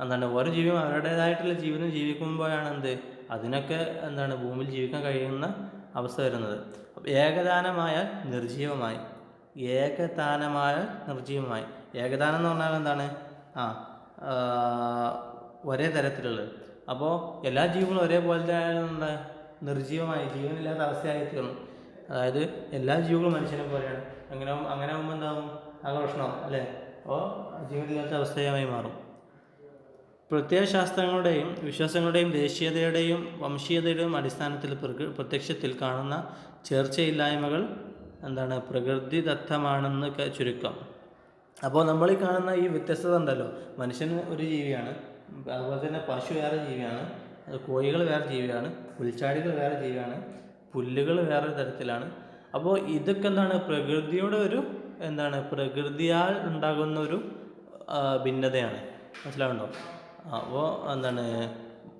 എന്താണ് ഓരോ ജീവിയും അവരുടേതായിട്ടുള്ള ജീവിതം ജീവിക്കുമ്പോഴാണ് എന്ത്? അതിനൊക്കെ എന്താണ് ഭൂമിയിൽ ജീവിക്കാൻ കഴിയുന്ന അവസ്ഥ വരുന്നത്. ഏകദാനമായാൽ നിർജീവമായി ഏകദാനമായാൽ നിർജീവമായി ഏകദാനം എന്ന് പറഞ്ഞാൽ എന്താണ്? ആ ഒരേ തരത്തിലുള്ളത്. അപ്പോൾ എല്ലാ ജീവികളും ഒരേപോലത്തെ ആയതുകൊണ്ട് നിർജീവമായി ജീവനില്ലാത്ത അവസ്ഥയായി തീർന്നു അതായത് എല്ലാ ജീവികളും മനുഷ്യനെ പോലെയാണ്. അങ്ങനെ അങ്ങനെ ആകുമ്പോൾ എന്താകും ആകർഷണം അല്ലേ? അപ്പോൾ ജീവനില്ലാത്ത അവസ്ഥയായി മാറും. പ്രത്യയശാസ്ത്രങ്ങളുടെയും വിശ്വാസങ്ങളുടെയും ദേശീയതയുടെയും വംശീയതയുടെയും അടിസ്ഥാനത്തിൽ പ്രത്യക്ഷത്തിൽ കാണുന്ന ചേർച്ചയില്ലായ്മകൾ എന്താണ്? പ്രകൃതിദത്തമാണെന്ന് ചുരുക്കം. അപ്പോൾ നമ്മൾ ഈ കാണുന്ന ഈ വ്യത്യസ്തത ഉണ്ടല്ലോ. മനുഷ്യൻ ഒരു ജീവിയാണ് അതുപോലെ തന്നെ പശു വേറെ ജീവിയാണ് കോഴികൾ വേറെ ജീവിയാണ് പുൽച്ചാടികൾ വേറെ ജീവിയാണ് പുല്ലുകൾ വേറെ തരത്തിലാണ്. അപ്പോൾ ഇതൊക്കെ എന്താണ്? പ്രകൃതിയുടെ ഒരു എന്താണ്? പ്രകൃതിയാൽ ഉണ്ടാകുന്ന ഒരു ഭിന്നതയാണ്. മനസ്സിലാവുണ്ടോ അപ്പോൾ എന്താണ്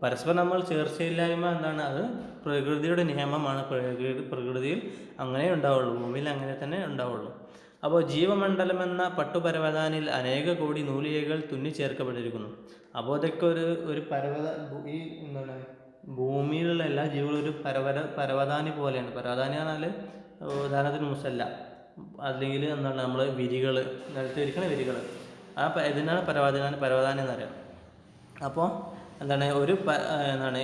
പരസ്പരം നമ്മൾ ചേർച്ചയില്ലായ്മ എന്താണ് അത് പ്രകൃതിയുടെ നിയമമാണ്. പ്രകൃതി പ്രകൃതിയിൽ അങ്ങനെ ഉണ്ടാവുള്ളൂ ഭൂമിയിൽ അങ്ങനെ തന്നെ ഉണ്ടാവുള്ളൂ. അപ്പോൾ ജീവമണ്ഡലം എന്ന പട്ടുപരവതാനിൽ അനേക കോടി നൂലികകൾ തുന്നിച്ചേർക്കപ്പെട്ടിരിക്കുന്നു അപ്പോൾ അതൊക്കെ ഒരു ഒരു പരവത ഈ എന്താണ് ഭൂമിയിലുള്ള എല്ലാ ജീവികളും ഒരു പരവത പരവതാനി പോലെയാണ്. പരവതാനി പറഞ്ഞാൽ ഉദാഹരണത്തിന് മുസല്ല. അല്ലെങ്കിൽ എന്താണ് നമ്മൾ വിരികൾ നിലത്തിരിക്കുന്ന വിരികൾ ആ ഇതിനാണ് പരവതാനി പരവതാനി എന്നറിയാം അപ്പോൾ എന്താണ് ഒരു എന്താണ്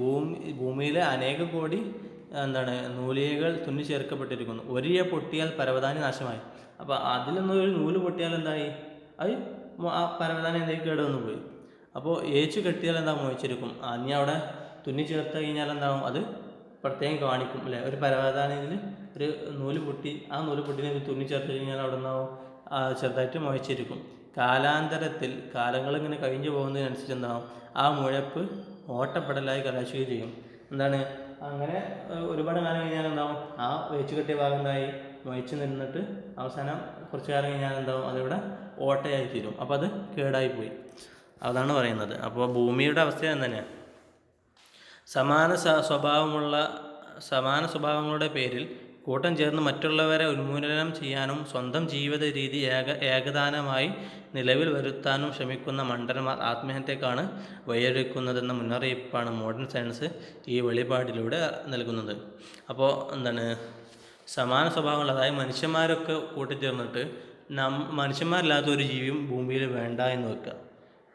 ഭൂമി ഭൂമിയിൽ അനേക കോടി എന്താണ് നൂലികകൾ തുന്നി ചേർക്കപ്പെട്ടിരിക്കുന്നു. ഒരിയ പൊട്ടിയാൽ പരവതാനി നാശമായി. അപ്പോൾ അതിലൊന്നും ഒരു നൂൽ പൊട്ടിയാൽ എന്തായി? അത് ആ പരവതാനി എന്തെങ്കിലും കേട് പോയി. അപ്പോൾ ഏച്ചു കെട്ടിയാൽ എന്താ മോഹിച്ചിരിക്കും? അനി അവിടെ തുന്നി ചേർത്ത് കഴിഞ്ഞാൽ എന്താവും അത് പ്രത്യേകം കാണിക്കും അല്ലേ? ഒരു പരവതാനിയിൽ ഒരു നൂൽ പൊട്ടി ആ നൂൽ പൊട്ടിനെ തുന്നി ചേർത്ത് കഴിഞ്ഞാൽ അവിടെ നിന്നാവും ചെറുതായിട്ട് മോഹിച്ചിരിക്കും. കാലാന്തരത്തിൽ കാലങ്ങളിങ്ങനെ കഴിഞ്ഞു പോകുന്നതിനനുസരിച്ച് എന്താവും ആ മുഴപ്പ് ഓട്ടപ്പെടലായി കലാശുകയും ചെയ്യും. എന്താണ്? അങ്ങനെ ഒരുപാട് കാലം കഴിഞ്ഞാൽ എന്താവും ആ വെച്ചു കെട്ടിയ ഭാഗം എന്തായി വഹിച്ചു നിന്നിട്ട് അവസാനം കുറച്ച് കാലം കഴിഞ്ഞാൽ എന്താവും അതിവിടെ ഓട്ടയായി തീരും. അപ്പോൾ അത് കേടായി പോയി അതാണ് പറയുന്നത്. അപ്പോൾ ഭൂമിയുടെ അവസ്ഥ തന്നെയാണ് സമാന സ്വഭാവമുള്ള സമാന സ്വഭാവങ്ങളുടെ പേരിൽ കൂട്ടം ചേർന്ന് മറ്റുള്ളവരെ ഉന്മൂലനം ചെയ്യാനും സ്വന്തം ജീവിത രീതി ഏക ഏകദാനമായി നിലവിൽ വരുത്താനും ശ്രമിക്കുന്ന മണ്ടന്മാർ ആത്മഹത്യക്കാണ് വഴിയൊരുക്കുന്നതെന്ന മുന്നറിയിപ്പാണ് മോഡേൺ സയൻസ് ഈ വെളിപാടിലൂടെ നൽകുന്നത്. അപ്പോൾ എന്താണ്? സമാന സ്വഭാവമുള്ളതായി മനുഷ്യന്മാരൊക്കെ കൂട്ടിച്ചേർന്നിട്ട് നം മനുഷ്യന്മാരില്ലാത്ത ഒരു ജീവിയും ഭൂമിയിൽ വേണ്ട എന്ന് വെക്കുക.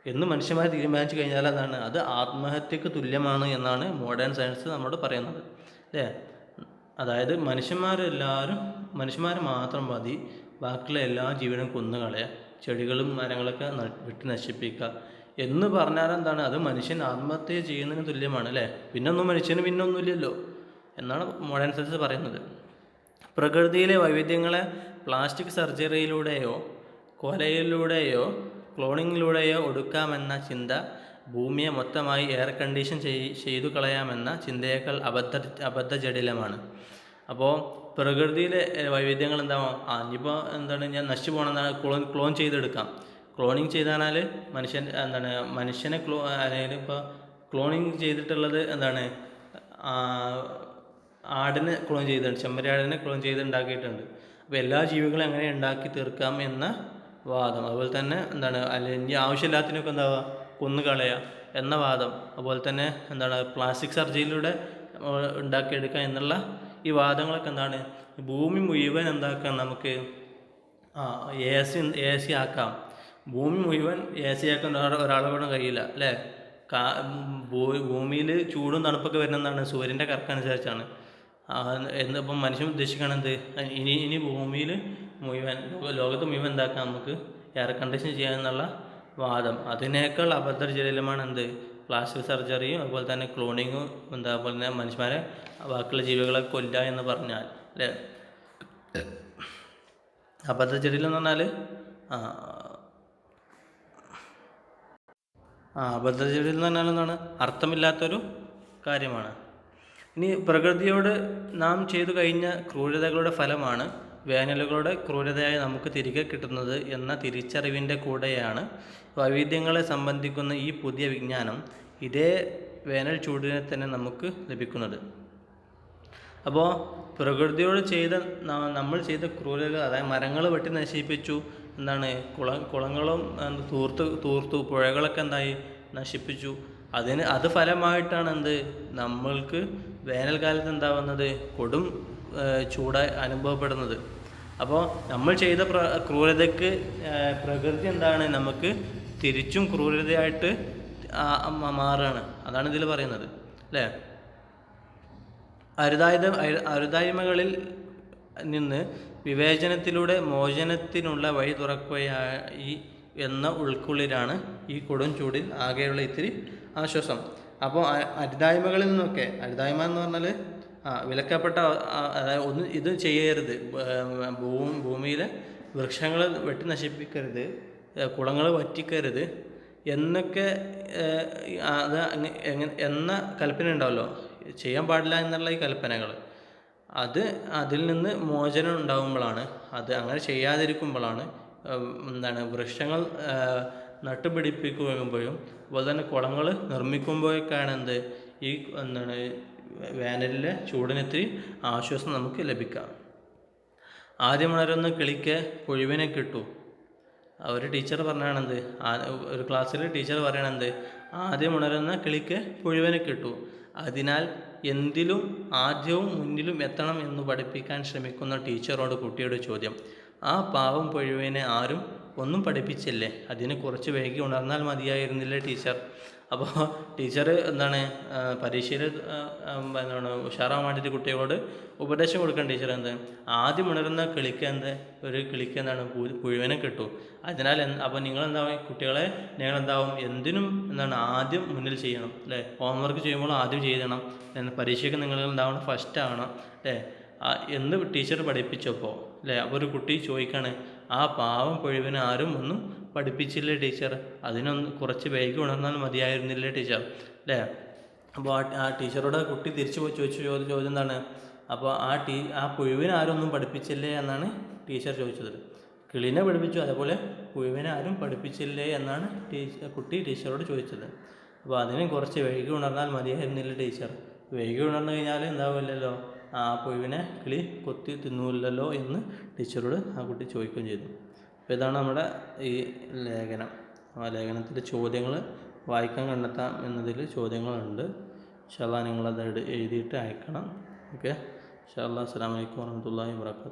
എന്ന് മനുഷ്യന്മാർ തീരുമാനിച്ചു കഴിഞ്ഞാൽ അതാണ്? അത് ആത്മഹത്യക്ക് തുല്യമാണ് എന്നാണ് മോഡേൺ സയൻസ് നമ്മോട് പറയുന്നത്. അല്ലേ? അതായത് മനുഷ്യന്മാരെല്ലാവരും മനുഷ്യന്മാർ മാത്രം മതി. ബാക്കിയുള്ള എല്ലാ ജീവനും കൊന്നുകളയുക ചെടികളും മരങ്ങളൊക്കെ വിട്ട് നശിപ്പിക്കുക എന്ന് പറഞ്ഞാൽ എന്താണ്? അത് മനുഷ്യൻ ആത്മഹത്യ ചെയ്യുന്നതിന് തുല്യമാണ് അല്ലേ? പിന്നൊന്നും മനുഷ്യന് പിന്നൊന്നുമില്ലല്ലോ. എന്നാണ് മോഡേൺ സയൻസ് പറയുന്നത്. പ്രകൃതിയിലെ വൈവിധ്യങ്ങളെ പ്ലാസ്റ്റിക് സർജറിയിലൂടെയോ കൊലയിലൂടെയോ ക്ലോണിങ്ങിലൂടെയോ ഒടുക്കാമെന്ന ചിന്ത ഭൂമിയെ മൊത്തമായി എയർ കണ്ടീഷൻ ചെയ് ചെയ്തു കളയാമെന്ന ചിന്തയേക്കാൾ അബദ്ധ അബദ്ധജടിലമാണ് അപ്പോൾ പ്രകൃതിയിലെ വൈവിധ്യങ്ങൾ എന്താവും ആ ഇനിയിപ്പോൾ എന്താണ് ഞാൻ നശിച്ചു പോകണമെന്നാണ് ക്ലോൺ ക്ലോൺ ചെയ്തെടുക്കാം. ക്ലോണിങ് ചെയ്താൽ മനുഷ്യൻ എന്താണ് മനുഷ്യനെ ക്ലോ അല്ലെങ്കിൽ ഇപ്പോൾ ക്ലോണിങ് ചെയ്തിട്ടുള്ളത് എന്താണ് ആടിനെ ക്ലോൺ ചെയ്തിട്ടുണ്ട് ചെമ്മരിയാടിനെ ക്ലോൺ ചെയ്ത് ഉണ്ടാക്കിയിട്ടുണ്ട് അപ്പോൾ എല്ലാ ജീവികളും എങ്ങനെ ഉണ്ടാക്കി തീർക്കാം എന്ന വാദം. അതുപോലെ തന്നെ എന്താണ് അല്ലെങ്കിൽ ആവശ്യമില്ലാത്തതിനൊക്കെ എന്താവുക കൊന്നു കളയുക എന്ന വാദം. അതുപോലെ തന്നെ എന്താണ് പ്ലാസ്റ്റിക് സർജറിയിലൂടെ ഉണ്ടാക്കിയെടുക്കുക എന്നുള്ള ഈ വാദങ്ങളൊക്കെ എന്താണ്? ഭൂമി മുഴുവൻ എന്താക്കാം നമുക്ക്? ആ എ സി എ സി ആക്കാം. ഭൂമി മുഴുവൻ എ സി ആക്കാൻ ഒരാ- ഒരാളെ കൊണ്ട് കഴിയില്ല അല്ലേ? കാ ഭൂമിയിൽ ചൂടും തണുപ്പൊക്കെ വരുന്നതാണ് സൂര്യന്റെ കറക്കനുസരിച്ചാണ് എന്നിപ്പം മനുഷ്യൻ ഉദ്ദേശിക്കണത് ഇനി ഇനി ഭൂമിയിൽ മുഴുവൻ ലോക- ലോകത്ത് മുഴുവൻ എന്താക്കാം നമുക്ക്? എയർ കണ്ടീഷൻ ചെയ്യാമെന്നുള്ള വാദം. അതിനേക്കാൾ അബദ്ധജലിലമാണ് എന്ത് പ്ലാസ്റ്റിക് സർജറിയും അതുപോലെ തന്നെ ക്ലോണിങ്ങും എന്താ അതുപോലെ തന്നെ മനുഷ്യന്മാരെ ബാക്കിയുള്ള ജീവികളെ കൊല്ലുക എന്ന് പറഞ്ഞാൽ അല്ലേ? അബദ്ധജടിലം എന്ന് പറഞ്ഞാൽ ആ അബദ്ധജടിലം എന്ന് പറഞ്ഞാൽ എന്താണ്? അർത്ഥമില്ലാത്തൊരു കാര്യമാണ്. ഇനി പ്രകൃതിയോട് നാം ചെയ്തു കഴിഞ്ഞ ക്രൂരതകളുടെ ഫലമാണ് വേനലുകളുടെ ക്രൂരതയായി നമുക്ക് തിരികെ കിട്ടുന്നത് എന്ന തിരിച്ചറിവിന്റെ കൂടെയാണ് വൈവിധ്യങ്ങളെ സംബന്ധിക്കുന്ന ഈ പുതിയ വിജ്ഞാനം ഇതേ വേനൽ ചൂടിനെ തന്നെ നമുക്ക് ലഭിക്കുന്നത്. അപ്പോൾ പ്രകൃതിയോട് ചെയ്ത നമ്മൾ ചെയ്ത ക്രൂരത അതായത് മരങ്ങൾ വെട്ടി നശിപ്പിച്ചു എന്താണ് കുള കുളങ്ങളും തൂർത്ത് തൂർത്തു പുഴകളൊക്കെ എന്തായി? നശിപ്പിച്ചു. അതിന് അത് ഫലമായിട്ടാണ് എന്ത്? നമ്മൾക്ക് വേനൽക്കാലത്ത് എന്താവുന്നത്? കൊടും ചൂടായി അനുഭവപ്പെടുന്നത്. അപ്പോൾ നമ്മൾ ചെയ്ത പ്ര ക്രൂരതയ്ക്ക് പ്രകൃതി എന്താണ് നമുക്ക് തിരിച്ചും ക്രൂരതയായിട്ട് മാറുകയാണ് അതാണ് ഇതിൽ പറയുന്നത്. അല്ലേ? അരുതായുധ അരുതായ്മകളിൽ നിന്ന് വിവേചനത്തിലൂടെ മോചനത്തിനുള്ള വഴി തുറക്കുകയായി എന്ന ഉൾക്കുള്ളിലാണ് ഈ കൊടും ചൂടിൽ ആകെയുള്ള ഇത്തിരി ആശ്വാസം. അപ്പോൾ അരുതായ്മകളിൽ നിന്നൊക്കെ അരുതായ്മ എന്ന് പറഞ്ഞാൽ ആ വിലക്കപ്പെട്ട അതായത് ഒന്നും ഇത് ചെയ്യരുത്. ഭൂമി ഭൂമിയിലെ വൃക്ഷങ്ങൾ വെട്ടി നശിപ്പിക്കരുത്. കുളങ്ങൾ വറ്റിക്കരുത്. എന്നൊക്കെ അത് എന്ന കൽപ്പന ഉണ്ടാവല്ലോ ചെയ്യാൻ പാടില്ല എന്നുള്ള ഈ കൽപ്പനകൾ അത് അതിൽ നിന്ന് മോചനം ഉണ്ടാകുമ്പോഴാണ് അത് അങ്ങനെ ചെയ്യാതിരിക്കുമ്പോഴാണ് എന്താണ് വൃക്ഷങ്ങൾ നട്ടുപിടിപ്പിക്കുമ്പോഴും അതുപോലെ തന്നെ കുളങ്ങൾ നിർമ്മിക്കുമ്പോഴൊക്കെയാണ് എന്ത് ഈ എന്താണ് വേനലിലെ ചൂടിനെത്തിരി ആശ്വാസം നമുക്ക് ലഭിക്കാം. ആദ്യം ഉണരുന്ന കിളിക്ക് പുഴുവിനെ കിട്ടൂ. ഒരു ടീച്ചർ പറഞ്ഞാണെന്ത്? ഒരു ക്ലാസ്സിൽ ടീച്ചർ പറയണെന്ത്? ആദ്യം ഉണരുന്ന കിളിക്ക് പുഴുവനെ കിട്ടൂ. അതിനാൽ എന്തിലും ആദ്യവും മുന്നിലും എത്തണം എന്ന് പഠിപ്പിക്കാൻ ശ്രമിക്കുന്ന ടീച്ചറോട് കുട്ടിയുടെ ചോദ്യം. ആ പാവം പുഴുവിനെ ആരും ഒന്നും പഠിപ്പിച്ചില്ലേ? അതിന് കുറച്ച് വൈകി ഉണർന്നാൽ മതിയായിരുന്നില്ലേ ടീച്ചർ? അപ്പോൾ ടീച്ചർ എന്താണ് പരീക്ഷയിൽ എന്താണ് ഉഷാറാൻ വേണ്ടിയിട്ട് കുട്ടികളോട് ഉപദേശം കൊടുക്കണം ടീച്ചർ എന്ത്? ആദ്യം ഉണരുന്ന കിളിക്ക് എന്ത്? ഒരു കിളിക്ക് എന്താണ് പുഴുവനെ കിട്ടും. അതിനാൽ അപ്പോൾ നിങ്ങൾ എന്താവും കുട്ടികളെ നിങ്ങൾ എന്താവും എന്തിനും എന്താണ് ആദ്യം മുന്നിൽ ചെയ്യണം അല്ലേ? ഹോംവർക്ക് ചെയ്യുമ്പോൾ ആദ്യം ചെയ്യണം പരീക്ഷയ്ക്ക് നിങ്ങൾ എന്താവണം ഫസ്റ്റ് ആവണം അല്ലേ? എന്ന് ടീച്ചർ പഠിപ്പിച്ചപ്പോൾ അല്ലേ? അപ്പോൾ ഒരു കുട്ടി ചോദിക്കാണ് ആ പാവം പുഴുവിനെ ആരും ഒന്നും പഠിപ്പിച്ചില്ലേ ടീച്ചർ അതിനൊന്ന് കുറച്ച് വൈകി ഉണർന്നാൽ മതിയായിരുന്നില്ലേ ടീച്ചർ? അല്ലേ? അപ്പോൾ ആ ടീച്ചറോട് കുട്ടി തിരിച്ചു ചോദിച്ച ചോദ്യം ചോദ്യം എന്താണ്? അപ്പോൾ ആ ടീ ആ പുഴുവിനെ ആരൊന്നും പഠിപ്പിച്ചില്ലേ എന്നാണ് ടീച്ചർ ചോദിച്ചത്. കിളിനെ പഠിപ്പിച്ചു അതേപോലെ പുഴുവിനെ ആരും പഠിപ്പിച്ചില്ലേ എന്നാണ് ടീച്ചർ കുട്ടി ടീച്ചറോട് ചോദിച്ചത്. അപ്പോൾ അതിന് കുറച്ച് വൈകി ഉണർന്നാൽ മതിയായിരുന്നില്ല ടീച്ചർ? വൈകി ഉണർന്നു കഴിഞ്ഞാൽ എന്താവില്ലല്ലോ? ആ പുഴുവിനെ കിളി കൊത്തി തിന്നൂല്ലല്ലോ എന്ന് ടീച്ചറോട് ആ കുട്ടി ചോദിക്കുകയും ചെയ്തു. അപ്പോൾ ഇതാണ് നമ്മുടെ ഈ ലേഖനം. ആ ലേഖനത്തിന്റെ ചോദ്യങ്ങൾ വായിക്കാൻ കണ്ടെത്താം എന്നതിൽ ചോദ്യങ്ങളുണ്ട്. ഇൻഷാല്ലാ നിങ്ങളത് എഴുതിയിട്ട് അയക്കണം. ഓക്കെ? ഇൻഷാല്ലാ അസ്സാം വലൈക്കും വാഹമത്തല്ലാ വാബർക്കാത്തു